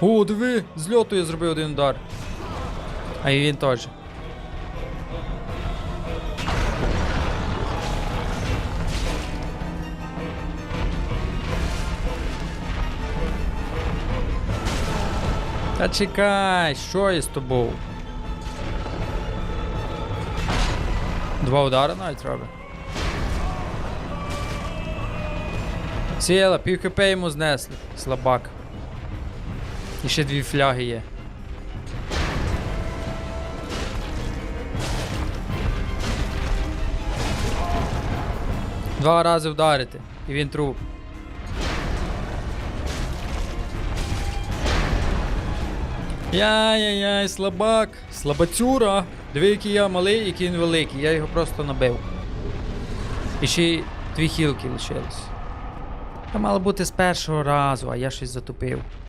О, диви, з льоту я зробив один удар. А і він теж. Та чекай, що я з тобою? Два удари навіть робить. Сіла, пів хп йому знесли. Слабак. І ще дві фляги є. Два рази вдарити, і він труп. Яй-яй-яй, слабак, слабацюра. Диви, який я малий, який він великий. Я його просто набив. І ще й дві хілки лишилось. Та мало бути з першого разу, а я щось затупив.